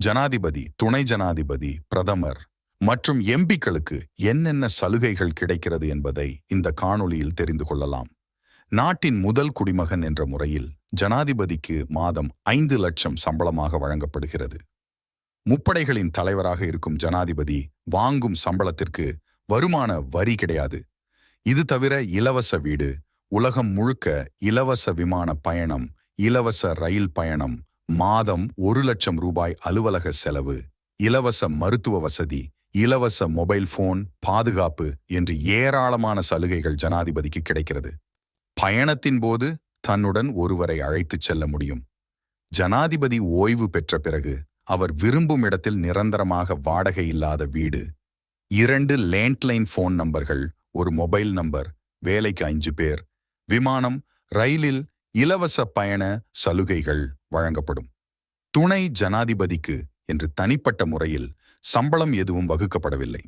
ஜனாதிபதி துணை ஜனாதிபதி பிரதமர் மற்றும் எம்பிக்களுக்கு என்னென்ன சலுகைகள் கிடைக்கிறது என்பதை இந்த காணொளியில் தெரிந்து கொள்ளலாம். நாட்டின் முதல் குடிமகன் என்ற முறையில் ஜனாதிபதிக்கு மாதம் ஐந்து லட்சம் சம்பளமாக வழங்கப்படுகிறது. முப்படைகளின் தலைவராக இருக்கும் ஜனாதிபதி வாங்கும் சம்பளத்திற்கு வருமான வரி கிடையாது. இது தவிர இலவச வீடு உலகம் முழுக்க இலவச விமான பயணம் இலவச ரயில் பயணம் மாதம் ஒரு லட்சம் ரூபாய் அலுவலக செலவு இலவச மருத்துவ வசதி இலவச மொபைல் போன் பாதுகாப்பு என்று ஏராளமான சலுகைகள் ஜனாதிபதிக்கு கிடைக்கிறது. பயணத்தின் போது தன்னுடன் ஒருவரை அழைத்துச் செல்ல முடியும். ஜனாதிபதி ஓய்வு பெற்ற பிறகு அவர் விரும்பும் இடத்தில் நிரந்தரமாக வாடகை இல்லாத வீடு இரண்டு லேண்ட்லைன் ஃபோன் நம்பர்கள் ஒரு மொபைல் நம்பர் வேலைக்கு அஞ்சு பேர் விமானம் ரயிலில் இலவச பயண சலுகைகள் வழங்கப்படும். துணை ஜனாதிபதிக்கு என்று தனிப்பட்ட முறையில் சம்பளம் எதுவும் வகுக்கப்படவில்லை.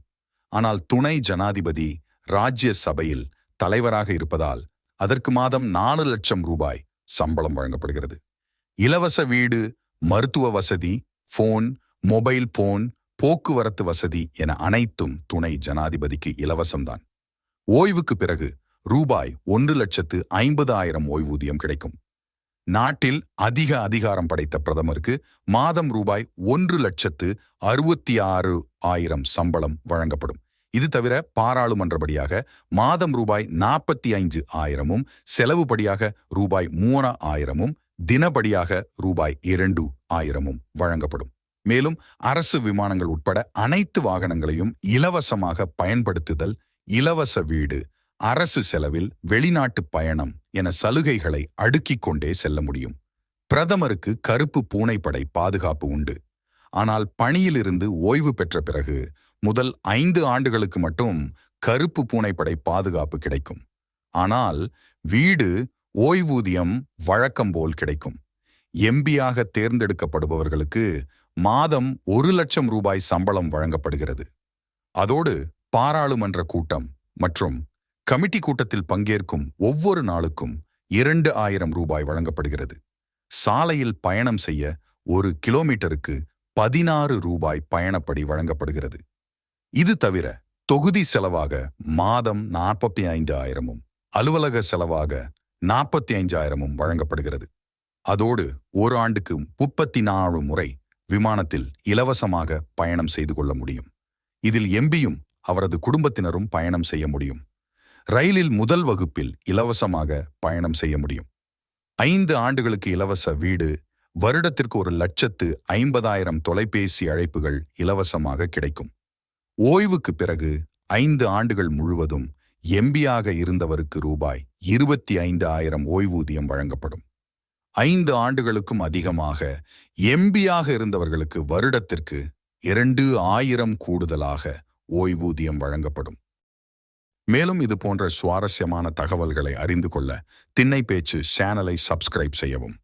ஆனால் துணை ஜனாதிபதி ராஜ்ய சபையில் தலைவராக இருப்பதால் அதற்கு மாதம் நாலு லட்சம் ரூபாய் சம்பளம் வழங்கப்படுகிறது. இலவச வீடு மருத்துவ வசதி போன் மொபைல் போன் போக்குவரத்து வசதி என அனைத்தும் துணை ஜனாதிபதிக்கு இலவசம்தான். ஓய்வுக்கு பிறகு ரூபாய் ஒன்று லட்சத்து ஐம்பது ஆயிரம் ஓய்வூதியம் கிடைக்கும். நாட்டில் அதிக அதிகாரம் படைத்த பிரதமருக்கு மாதம் ரூபாய் ஒன்று லட்சத்து அறுபத்தி ஆறு ஆயிரம் சம்பளம் வழங்கப்படும். இது தவிர பாராளுமன்றபடியாக மாதம் ரூபாய் நாற்பத்தி ஐந்து ஆயிரமும் செலவுபடியாக ரூபாய் மூண ஆயிரமும் தினபடியாக ரூபாய் இரண்டு ஆயிரமும் வழங்கப்படும். மேலும் அரசு விமானங்கள் உட்பட அனைத்து வாகனங்களையும் இலவசமாக பயன்படுத்துதல் இலவச வீடு அரசு செலவில் வெளிநாட்டு பயணம் என சலுகைகளை அடுக்கிக் கொண்டே செல்ல முடியும். பிரதமருக்கு கருப்பு பூனைப்படை பாதுகாப்பு உண்டு. ஆனால் பணியிலிருந்து ஓய்வு பெற்ற பிறகு முதல் ஐந்து ஆண்டுகளுக்கு மட்டும் கருப்பு பூனைப்படை பாதுகாப்பு கிடைக்கும். ஆனால் வீடு ஓய்வூதியம் வழக்கம் போல் கிடைக்கும். எம்பியாக தேர்ந்தெடுக்கப்படுபவர்களுக்கு மாதம் ஒரு லட்சம் ரூபாய் சம்பளம் வழங்கப்படுகிறது. அதோடு பாராளுமன்ற கூட்டம் மற்றும் கமிட்டி கூட்டத்தில் பங்கேற்கும் ஒவ்வொரு நாளுக்கும் இரண்டு ஆயிரம் ரூபாய் வழங்கப்படுகிறது. சாலையில் பயணம் செய்ய ஒரு கிலோமீட்டருக்கு பதினாறு ரூபாய் பயணப்படி வழங்கப்படுகிறது. இது தவிர தொகுதி செலவாக மாதம் நாற்பத்தி ஐந்து ஆயிரமும் அலுவலக செலவாக நாற்பத்தி ஐந்தாயிரமும் வழங்கப்படுகிறது. அதோடு ஒரு ஆண்டுக்கு முப்பத்தி நாலு முறை விமானத்தில் இலவசமாக பயணம் செய்து கொள்ள முடியும். இதில் எம்பியும் அவரது குடும்பத்தினரும் பயணம் செய்ய முடியும். ரயிலில் முதல் வகுப்பில் இலவசமாக பயணம் செய்ய முடியும். ஐந்து ஆண்டுகளுக்கு இலவச வீடு வருடத்திற்கு ஒரு லட்சத்து ஐம்பதாயிரம் தொலைபேசி அழைப்புகள் இலவசமாக கிடைக்கும். ஓய்வுக்கு பிறகு ஐந்து ஆண்டுகள் முழுவதும் எம்பியாக இருந்தவருக்கு ரூபாய் இருபத்தி ஐந்து ஆயிரம் ஓய்வூதியம் வழங்கப்படும். ஐந்து ஆண்டுகளுக்கும் அதிகமாக எம்பியாக இருந்தவர்களுக்கு வருடத்திற்கு இரண்டு ஆயிரம் கூடுதலாக ஓய்வூதியம் வழங்கப்படும். மேலும் இது போன்ற சுவாரஸ்யமான தகவல்களை அறிந்து கொள்ள திண்ணை பேச்சு சேனலை சப்ஸ்கிரைப் செய்யவும்.